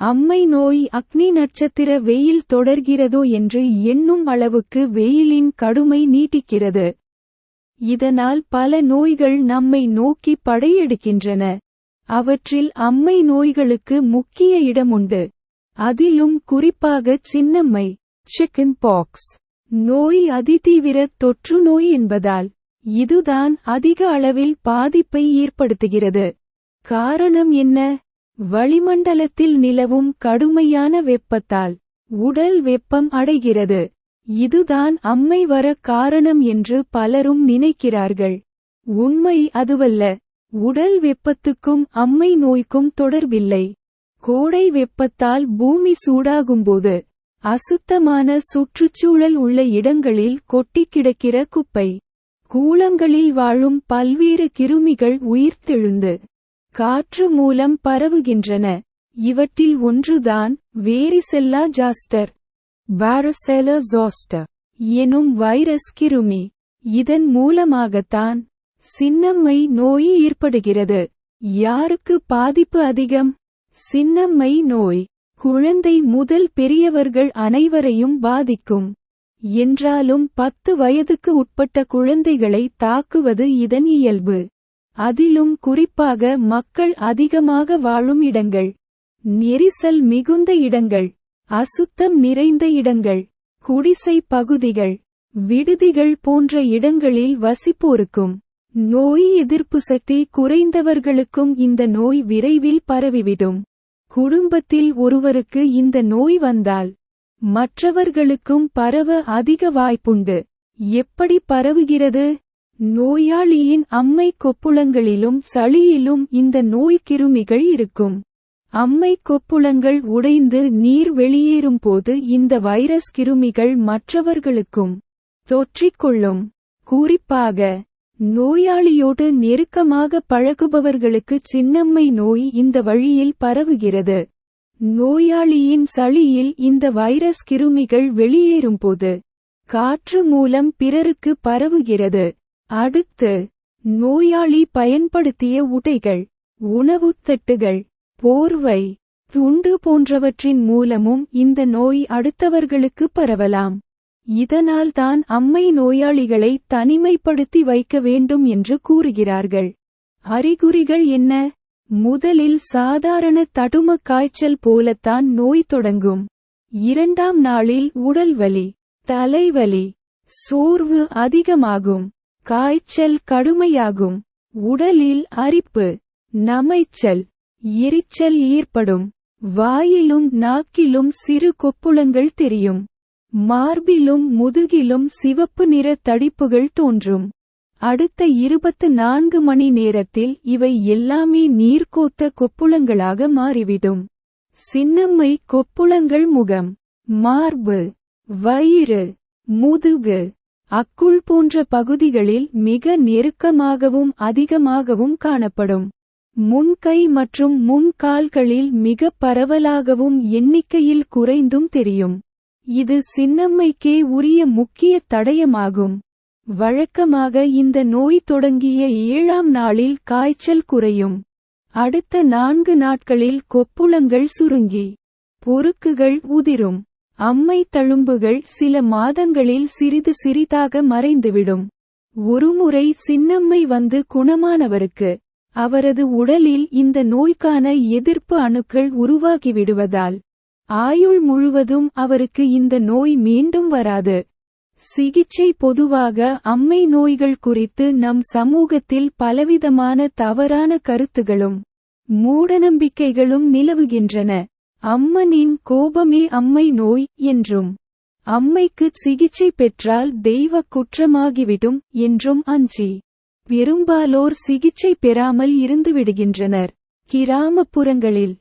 அம்மை நோய் அக்னி நட்சத்திர வெயில் தொடர்கிறதோ என்று எண்ணும் அளவுக்கு வெயிலின் கடுமை நீட்டிக்கிறது. இதனால் பல நோய்கள் நம்மை நோக்கி படையெடுக்கின்றன. அவற்றில் அம்மை நோய்களுக்கு முக்கிய இடமுண்டு. அதிலும் குறிப்பாக சின்னம்மை சிக்கன் பாக்ஸ் நோய் அதிதீவிர தொற்று நோய் என்பதால் இதுதான் அதிக அளவில் பாதிப்பை ஏற்படுத்துகிறது. காரணம் என்ன? வளிமண்டலத்தில் நிலவும் கடுமையான வெப்பத்தால் உடல் வெப்பம் அடைகிறது. இதுதான் அம்மை வர காரணம் என்று பலரும் நினைக்கிறார்கள். உண்மை அதுவல்ல. உடல் வெப்பத்துக்கும் அம்மை நோய்க்கும் தொடர்பில்லை. கோடை வெப்பத்தால் பூமி சூடாகும்போது அசுத்தமான சுற்றுச்சூழல் உள்ள இடங்களில் கொட்டிக் கிடக்கிற குப்பை. கூலங்களில் வாழும் பல்வேறு கிருமிகள் உயிர்த்தெழுந்து காற்று மூலம் பரவுகின்றன. இவற்றில் ஒன்றுதான் வேரிசெல்லா ஜாஸ்டர் பாரசெல ஜோஸ்டர் எனும் வைரஸ் கிருமி. இதன் மூலமாகத்தான் சின்னம்மை நோய் ஏற்படுகிறது. யாருக்கு பாதிப்பு அதிகம்? சின்னம்மை நோய் குழந்தை முதல் பெரியவர்கள் அனைவரையும் பாதிக்கும். என்றாலும் பத்து வயதுக்கு உட்பட்ட குழந்தைகளை தாக்குவது இதன் இயல்பு. அதிலும் குறிப்பாக மக்கள் அதிகமாக வாழும் இடங்கள். நெரிசல் மிகுந்த இடங்கள். அசுத்தம் நிறைந்த இடங்கள். குடிசை பகுதிகள். விடுதிகள் போன்ற இடங்களில் வசிப்போருக்கும். நோய் எதிர்ப்பு சக்தி குறைந்தவர்களுக்கும் இந்த நோய் விரைவில் பரவிவிடும். குடும்பத்தில் ஒருவருக்கு இந்த நோய் வந்தால் மற்றவர்களுக்கும் பரவ அதிக வாய்ப்புண்டு. எப்படி பரவுகிறது? நோயாளியின் அம்மை கொப்புளங்களிலும் சளியிலும் இந்த நோய் கிருமிகள் இருக்கும். அம்மை கொப்புளங்கள் உடைந்து நீர் வெளியேறும் போது இந்த வைரஸ் கிருமிகள் மற்றவர்களுக்கும் தொற்றிக்கொள்ளும். குறிப்பாக நோயாளியோடு நெருக்கமாக பழகுபவர்களுக்கு சின்னம்மை நோய் இந்த வழியில் பரவுகிறது. நோயாளியின் சளியில் இந்த வைரஸ் கிருமிகள் வெளியேறும்போது காற்று மூலம் பிறருக்கு பரவுகிறது. அடுத்து நோயாளி பயன்படுத்திய உடைகள் உணவுத் தட்டுகள் போர்வை துண்டு போன்றவற்றின் மூலமும் இந்த நோய் அடுத்தவர்களுக்கு பரவலாம். இதனால் தான் அம்மை நோயாளிகளை தனிமைப்படுத்தி வைக்க வேண்டும் என்று கூறுகிறார்கள். அறிகுறிகள் என்ன? முதலில் சாதாரண தடும காய்ச்சல் போலத்தான் நோய் தொடங்கும். இரண்டாம் நாளில் உடல்வலி தலைவலி சோர்வு அதிகமாகும். காய்ச்சல் கடுமையாகும். உடலில் அரிப்பு நமைச்சல் எரிச்சல் ஏற்படும். வாயிலும் நாக்கிலும் சிறு கொப்புளங்கள் தெரியும். மார்பிலும் முதுகிலும் சிவப்பு நிற தடிப்புகள் தோன்றும். அடுத்த இருபத்து நான்கு மணி நேரத்தில் இவை எல்லாமே நீர்க்கோத்த கொப்புளங்களாக மாறிவிடும். சின்னம்மை கொப்புளங்கள் முகம் மார்பு வயிறு முதுகு அக்குள் போன்ற பகுதிகளில் மிக நெருக்கமாகவும் அதிகமாகவும் காணப்படும். முன்கை மற்றும் முன்கால்களில் மிக பரவலாகவும் எண்ணிக்கையில் குறைந்தும் தெரியும். இது சின்னம்மைக்கே உரிய முக்கிய தடயமாகும். வழக்கமாக இந்த நோய் தொடங்கிய ஏழாம் நாளில் காய்ச்சல் குறையும். அடுத்த நான்கு நாட்களில் கொப்புளங்கள் சுருங்கி பொறுக்குகள் உதிரும். அம்மை தழும்புகள் சில மாதங்களில் சிறிது சிறிதாக மறைந்துவிடும். ஒருமுறை சின்னம்மை வந்து குணமானவருக்கு அவரது உடலில் இந்த நோய்க்கான எதிர்ப்பு அணுக்கள் உருவாகிவிடுவதால் ஆயுள் முழுவதும் அவருக்கு இந்த நோய் மீண்டும் வராது. சிகிச்சை பொதுவாக அம்மை நோய்கள் குறித்து நம் சமூகத்தில் பலவிதமான தவறான கருத்துகளும் மூடநம்பிக்கைகளும் நிலவுகின்றன. அம்மனின் கோபமே அம்மை நோய் என்றும் அம்மைக்கு சிகிச்சை பெற்றால் தெய்வ குற்றமாகிவிடும் என்றும் அஞ்சி பெரும்பாலோர் சிகிச்சை பெறாமல் இருந்துவிடுகின்றனர். கிராமப்புறங்களில்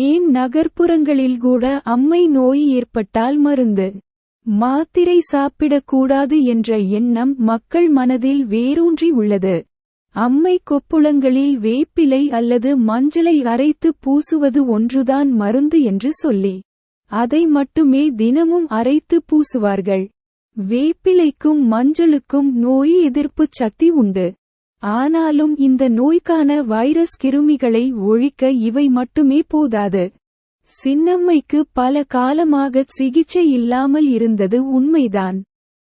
ஏன் நகர்ப்புறங்களில் கூட அம்மை நோய் ஏற்பட்டால் மருந்து மாத்திரை சாப்பிடக்கூடாது என்ற எண்ணம் மக்கள் மனதில் வேரூன்றி உள்ளது. அம்மை கொப்புளங்களில் வேப்பிலை அல்லது மஞ்சளை அரைத்து பூசுவது ஒன்றுதான் மருந்து என்று சொல்லி அதை மட்டுமே தினமும் அரைத்து பூசுவார்கள். வேப்பிலைக்கும் மஞ்சளுக்கும் நோய் எதிர்ப்பு சக்தி உண்டு. ஆனாலும் இந்த நோய்க்கான வைரஸ் கிருமிகளை ஒழிக்க இவை மட்டுமே போதாது. சின்னம்மைக்கு பல காலமாக சிகிச்சை இல்லாமல் இருந்தது உண்மைதான்.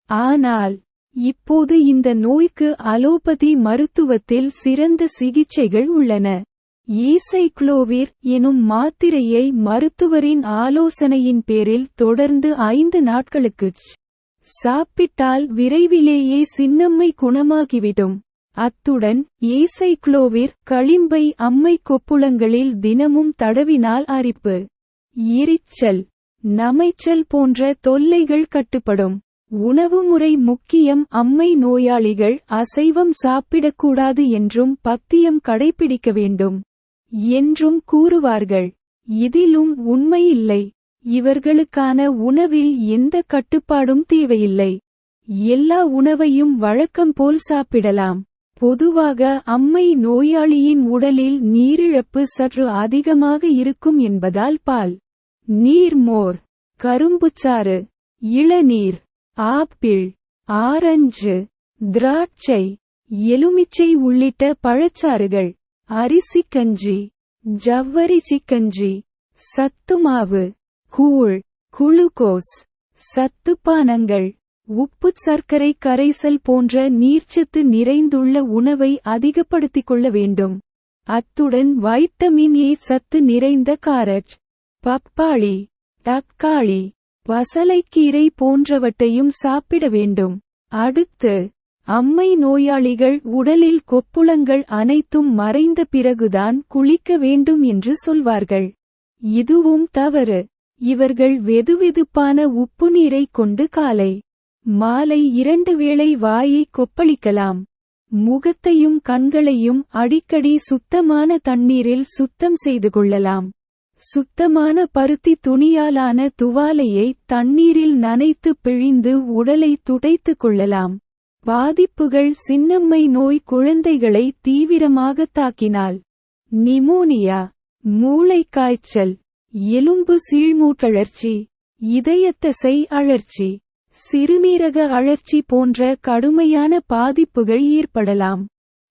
ஆனால் இப்போது இந்த நோய்க்கு அலோபதி மருத்துவத்தில் சிறந்த சிகிச்சைகள் உள்ளன. ஈசைக்ளோவிர் எனும் மாத்திரையை மருத்துவரின் ஆலோசனையின் பேரில் தொடர்ந்து ஐந்து நாட்களுக்குச் சாப்பிட்டால் விரைவிலேயே சின்னம்மை குணமாகிவிடும். அத்துடன் ஏசைக்ளோவிர் களிம்பை அம்மை கொப்புளங்களில் தினமும் தடவினால் அரிப்பு எரிச்சல் நமைச்சல் போன்ற தொல்லைகள் கட்டுப்படும். உணவுமுறை முக்கியம். அம்மை நோயாளிகள் அசைவம் சாப்பிடக்கூடாது என்றும் பத்தியம் கடைபிடிக்க வேண்டும் என்றும் கூறுவார்கள். இதிலும் உண்மையில்லை இவர்களுக்கான உணவில் எந்த கட்டுப்பாடும் தேவையில்லை. எல்லா உணவையும் வழக்கம் போல் சாப்பிடலாம். பொதுவாக அம்மை நோயாளியின் உடலில் நீரிழப்பு சற்று அதிகமாக இருக்கும் என்பதால் பால் நீர் மோர் கரும்புச்சாறு இளநீர் ஆப்பிள் ஆரஞ்சு திராட்சை எலுமிச்சை உள்ளிட்ட பழச்சாறுகள் அரிசி கஞ்சி ஜவ்வரிசி கஞ்சி சத்துமாவு கூழ் குளுக்கோஸ் சத்துப்பானங்கள் உப்பு சர்க்கரை கரைசல் போன்ற நீர்ச்சத்து நிறைந்துள்ள உணவை அதிகப்படுத்திக் கொள்ள வேண்டும். அத்துடன் வைட்டமின் ஏ சத்து நிறைந்த காரட் பப்பாளி தக்காளி பசலைக்கீரை போன்றவற்றையும் சாப்பிட வேண்டும். அடுத்து அம்மை நோயாளிகள் உடலில் கொப்புளங்கள் அனைத்தும் மறைந்த பிறகுதான் குளிக்க வேண்டும் என்று சொல்வார்கள். இதுவும் தவறு. இவர்கள் வெதுவெதுப்பான உப்பு நீரை கொண்டு காலை மாலை இரண்டு வேளை வாயை கொப்பளிக்கலாம். முகத்தையும் கண்களையும் அடிக்கடி சுத்தமான தண்ணீரில் சுத்தம் செய்து கொள்ளலாம். சுத்தமான பருத்தி துணியாலான துவாலையை தண்ணீரில் நனைத்து பிழிந்து உடலை துடைத்துக் கொள்ளலாம். பாதிப்புகள் சின்னம்மை நோய் குழந்தைகளை தீவிரமாக தாக்கினால். நிமோனியா மூளைக்காய்ச்சல் எலும்பு சீழ்மூட்டழற்சி இதயத்தசை அழற்சி சிறுநீரக அழற்சி போன்ற கடுமையான பாதிப்புகள் ஏற்படலாம்.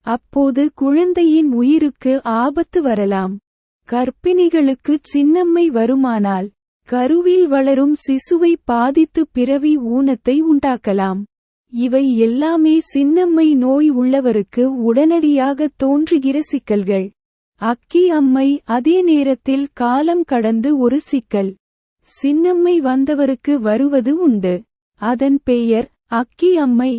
அப்போது குழந்தையின் உயிருக்கு ஆபத்து வரலாம். கர்ப்பிணிகளுக்கு சின்னம்மை வருமானால் கருவில் வளரும் சிசுவை பாதித்து பிறவி ஊனத்தை உண்டாக்கலாம். இவை எல்லாமே சின்னம்மை நோய் உள்ளவருக்கு உடனடியாக தோன்றுகிற சிக்கல்கள். அக்கி அம்மை அதே நேரத்தில் காலம் கடந்து ஒரு சிக்கல். சின்னம்மை வந்தவருக்கு வருவது உண்டு. அதன் பெயர் அக்கி அம்மை.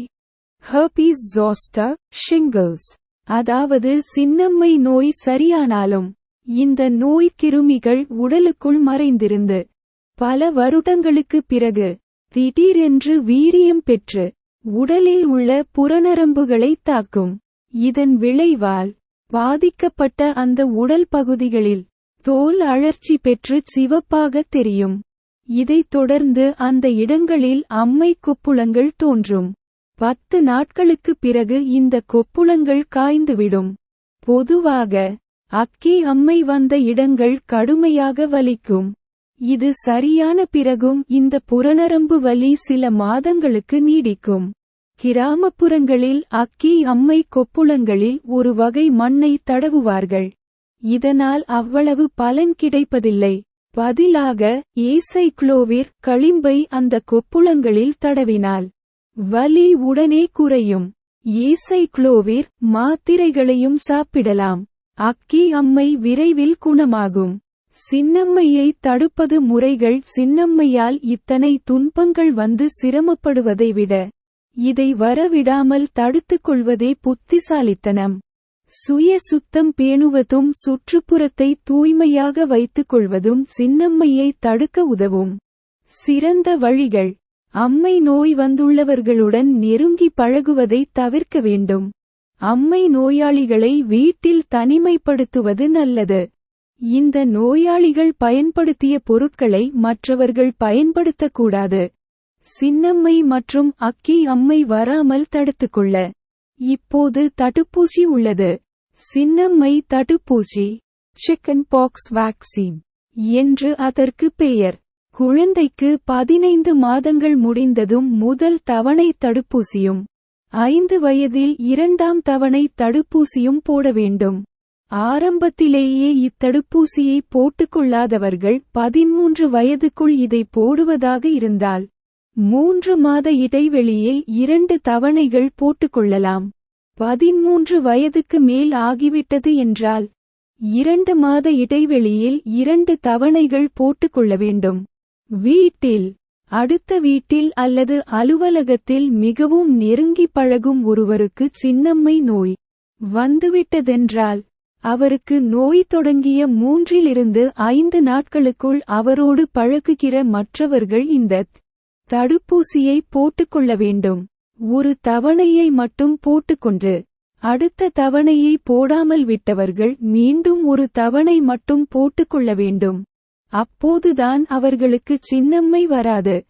ஹர்பீஸ் ஜோஸ்டா ஷிங்கிள்ஸ் அதாவது சின்னம்மை நோய் சரியானாலும் இந்த நோய் கிருமிகள் உடலுக்குள் மறைந்திருந்து பல வருடங்களுக்கு பிறகு திடீரென்று வீரியம் பெற்று உடலில் உள்ள புறநரம்புகளை தாக்கும். இதன் விளைவால் பாதிக்கப்பட்ட அந்த உடல் பகுதிகளில் தோல் அழற்சி பெற்று சிவப்பாக தெரியும். இதைத் தொடர்ந்து அந்த இடங்களில் அம்மை கொப்புளங்கள் தோன்றும். பத்து நாட்களுக்கு பிறகு இந்த கொப்புளங்கள் காய்ந்துவிடும். பொதுவாக அக்கி அம்மை வந்த இடங்கள் கடுமையாக வலிக்கும். இது சரியான பிறகும் இந்த புறநரம்பு வலி சில மாதங்களுக்கு நீடிக்கும். கிராமப்புறங்களில் அக்கி அம்மை கொப்புளங்களில் ஒரு வகை மண்ணை தடவுவார்கள். இதனால் அவ்வளவு பலன் கிடைப்பதில்லை. பதிலாக ஏசைக்ளோவிர் களிம்பை அந்த கொப்புளங்களில் தடவினால் வலி உடனே குறையும். ஏசைக்ளோவிர் மாத்திரைகளையும் சாப்பிடலாம். அக்கி அம்மை விரைவில் குணமாகும். சின்னம்மையை தடுப்பது முறைகள் சின்னம்மையால் இத்தனை துன்பங்கள் வந்து சிரமப்படுவதை விட இதை வரவிடாமல் தடுத்துக் கொள்வதே புத்திசாலித்தனம். சுய சுத்தம் பேணுவதும் சுற்றுப்புறத்தை தூய்மையாக வைத்துக் கொள்வதும் சின்னம்மையை தடுக்க உதவும். சிறந்த வழிகள். அம்மை நோய் வந்துள்ளவர்களுடன் நெருங்கி பழகுவதை தவிர்க்க வேண்டும். அம்மை நோயாளிகளை வீட்டில் தனிமைப்படுத்துவது நல்லது. இந்த நோயாளிகள் பயன்படுத்திய பொருட்களை மற்றவர்கள் பயன்படுத்தக்கூடாது. சின்னம்மை மற்றும் அக்கி அம்மை வராமல் தடுத்துக்கொள்ள. இப்போது தடுப்பூசி உள்ளது. சின்னம்மை தடுப்பூசி. சிக்கன் பாக்ஸ் வேக்சின் என்று அதற்கு பெயர். குழந்தைக்கு பதினைந்து மாதங்கள் முடிந்ததும் முதல் தவணை தடுப்பூசியும். ஐந்து வயதில் இரண்டாம் தவணை தடுப்பூசியும் போட வேண்டும். ஆரம்பத்திலேயே இத்தடுப்பூசியை போட்டுக்கொள்ளாதவர்கள் பதிமூன்று வயதுக்குள் இதை போடுவதாக இருந்தால் மூன்று மாத இடைவெளியில் இரண்டு தவணைகள் போட்டுக்கொள்ளலாம். பதிமூன்று வயதுக்கு மேல் ஆகிவிட்டது என்றால் இரண்டு மாத இடைவெளியில் இரண்டு தவணைகள் போட்டுக்கொள்ள வேண்டும். வீட்டில் அடுத்த வீட்டில் அல்லது அலுவலகத்தில் மிகவும் நெருங்கி பழகும் ஒருவருக்கு சின்னம்மை நோய் வந்துவிட்டதென்றால் அவருக்கு நோய் தொடங்கிய மூன்றிலிருந்து ஐந்து நாட்களுக்குள் அவரோடு பழகுகிற மற்றவர்கள் இந்த தடுப்பூசியை போட்டுக்கொள்ள வேண்டும். ஒரு தவணையை மட்டும் போட்டுக்கொண்டு அடுத்த தவணையை போடாமல் விட்டவர்கள் மீண்டும் ஒரு தவணை மட்டும் போட்டுக்கொள்ள வேண்டும். அப்போதுதான் அவர்களுக்கு சின்னம்மை வராது.